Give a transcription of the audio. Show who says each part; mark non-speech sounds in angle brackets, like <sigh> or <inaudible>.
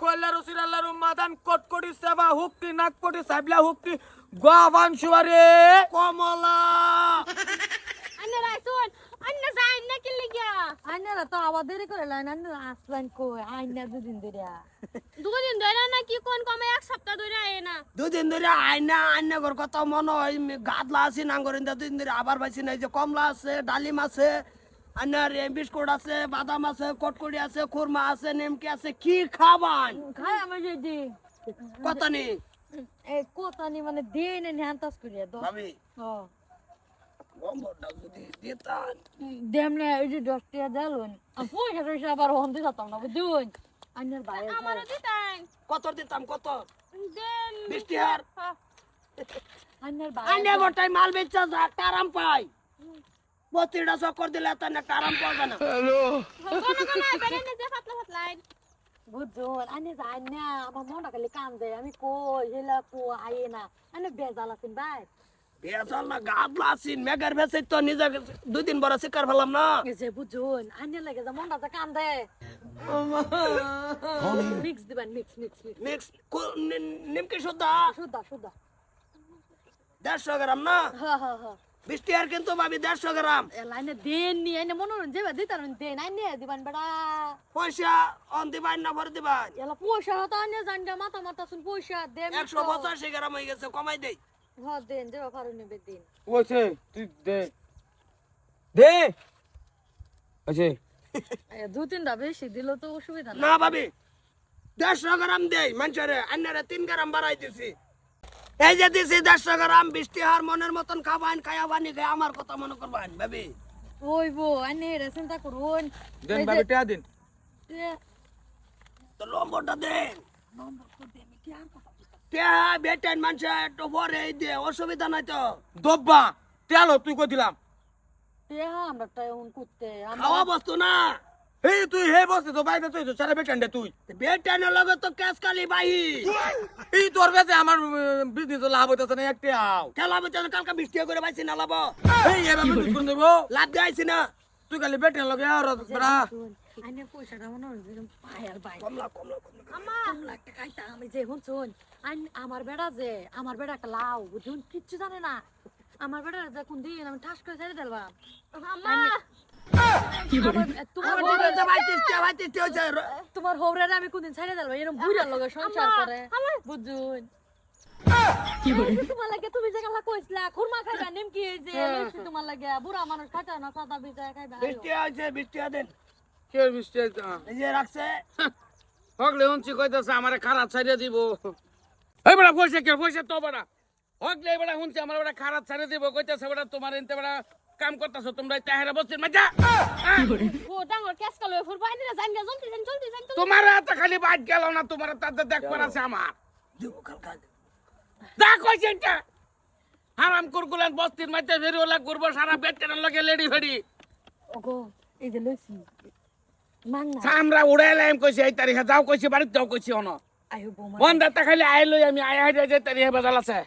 Speaker 1: খোল্লা রসিরাল্লার মাদান কটকটি সেবা হুক্তি নাকপটি সাবলা হুক্তি গোয়াবান সুয়ারে। কমলা।
Speaker 2: আন্না রাইসুন আন্না যাই না কি লাগিয়া
Speaker 3: আইনারা তো আবার দেরি করে লাইন কই? দুদিন ধরে।
Speaker 2: দুদিন ধরে না কি কোন কমে? এক সপ্তাহ ধরে আয় না।
Speaker 4: দুদিন ধরে আইনা আইনা ঘর কথা মনে হয় গাদলা আছে নাঙ্গরিন্দা দুদিন ধরে আবার পাইছি না এই যে কমলা আছে ডালিম আছে। আইনার এ বিস্কুট আছে বাদাম আছে কটকটি আছে খুরমা আছে নেমকি আছে কি খাবান?
Speaker 3: খাই আমি যদি।
Speaker 4: কত নি
Speaker 3: এই কোতানি মানে দিয়ে নে হ্যান্তাস ও দেমনে যে দশ টাকা দিলুন আমি পয়সা টয়সা আবার হন্দি যেতাম না বুঝুন আইনার বাইরে
Speaker 2: আমারও দিতাই
Speaker 4: কত দিতাম কত
Speaker 2: দেন।
Speaker 4: বৃষ্টি হার
Speaker 3: আইনার
Speaker 4: আইনা
Speaker 3: বাইরে
Speaker 4: গোটাই মাল বেচা যা টারাম পাই। বত্রিটা চক্কর দিলে তার না টারাম পাওয়া যায় না।
Speaker 2: কোন কোন আয় বেরে নে যে পাতলা পাতলা আয়।
Speaker 3: বুঝুন আইনে যাই না আমার মনটা খালি কাম দেয় আমি কই হেলা কো আইয়ে না। আইনে বেজাল আছেন ভাই।
Speaker 4: বেসাল না গাদলা আছিন মেঘের বেসে তো নিজে দুই দিন বড় শিকার ফেলাম না।
Speaker 3: যে বুঝুন আইনে লাগে যে মনটা যে কাম দেয় মিক্স দিবেন মিক্স মিক্স মিক্স
Speaker 4: নিমকি সুদ্ধা
Speaker 3: শুদ্ধা শুদ্ধা।
Speaker 4: দেড়শো গ্রাম না?
Speaker 3: হ্যাঁ হ্যাঁ হ্যাঁ।
Speaker 4: বৃষ্টি আর কিন্তু ভাবি দেড়শো গ্রাম।
Speaker 3: লাইনে দেন নি আইনে মনোরঞ্জন যেবা দিতার দেন আইনে দিবান বেড়া।
Speaker 4: পয়সা অন দিবাই না ভরে দিবাই
Speaker 3: এলা পয়সা হতো আইনে জান দে মাথা মাথা শুন পয়সা দেন
Speaker 4: একশো পঁচাশি গ্রাম হয়ে গেছে কমাই দেই।
Speaker 3: হ্যাঁ দেন যেবা পারো নেবে দিন।
Speaker 1: ওছে তুই দে। দে। আছে
Speaker 3: দু তিনটা বেশি দিল তো অসুবিধা না
Speaker 4: না ভাবি দেড়শো গ্রাম দেই মানুষের আন্নারে তিন গ্রাম বাড়াই দিছি। এই যে দিছি দেড়শো গ্রাম বৃষ্টি হার মনের মতন খাবাইন খায়া বানি খাই আমার কথা মনে করবাইন ভাবি।
Speaker 3: ওই বো আইনে এটা চিন্তা করুন।
Speaker 1: দেন ভাবি টিয়া দিন।
Speaker 4: তো লম্বরটা দেন। তে বেটেন মানুষ একটু পরে দে অসুবিধা নাই তো।
Speaker 1: দব্বা তেল তুই কই দিলাম?
Speaker 3: হ্যাঁ, আমরা টাই করতে
Speaker 4: খাওয়া বস্তু না।
Speaker 1: এই তুই হে বসতে তো বাইরে তুই তো সারা বেটান দে তুই।
Speaker 4: বেটেনের লগে তো ক্যাশ কালি বাহি। <laughs>
Speaker 1: এই তোর কাছে আমার বিজনেস লাভ হইতাছে না একটা আও
Speaker 4: খেলা বেচে কালকে বৃষ্টি করে পাইছি না লাভ?
Speaker 1: এই এবার বিজনেস করে দেব?
Speaker 4: লাভ গাইছি না।
Speaker 1: তুই খালি বেটান লগে আর বড়া
Speaker 3: আইনে পয়সাটা মনে হয় যেরকম পায় বাই
Speaker 4: কমলা কমলা কমলা।
Speaker 2: আমা
Speaker 3: যে হুন শুন। আইন আমার বেড়া যে আমার বেড়া একটা লাউ বুঝুন কিচ্ছু জানে না। আমার বেড়া যে কোন দিন আমি ঠাস করে ছেড়ে দিলাম। তোমার হৌরের আমি কোনদিন ছেড়ে দিলাম এরকম বুড়ার লগে সংসার করে। বুঝুন। তোমার লাগে তুমি যে গালা কইছলা খুরমা খাইবা নিমকি যে লইছি তোমার লাগে। বুড়া মানুষ খাইতা না সাদা বিজা খাইবা।
Speaker 4: বৃষ্টি আছে বৃষ্টি দেন
Speaker 1: কে মিস্টেক
Speaker 4: এই যে রাখছে।
Speaker 1: হগলে হনছি কইতাছে আমারে খারাপ ছাড়িয়ে দিব। এই বড়া পয়সা কে? পয়সা তো বড়া। হগলে বড়া হুনছে আমার বড়া ছাড়িয়ে দিব। কইতাছে বড়া তোমার এনতে বড়া কাম করতাছো তোমরা তাহেরা বসছেন মজা
Speaker 2: ও ডাঙর কেস কালো ফুর বাইনে না জান জলদি জান জলদি জান
Speaker 1: তোমার এত খালি বাদ গেল না তোমার তাতে দেখবার আছে আমার।
Speaker 4: দিব কালকা
Speaker 1: দা কইছে এটা। হারাম কুরকুলান বস্তির মাঝে ফেরিওলা করব সারা বেটের লগে লেডি ফেরি
Speaker 3: ওগো এই যে লইছি।
Speaker 1: আমরা উড়াইলাম কইছে এই তারিখে যাও কইছে বাড়িতে যাও কইছে অন।
Speaker 3: আয়ো
Speaker 1: বন্ধ খালি আইলো আমি আই আই যাই তারিখে বাজাল আছে।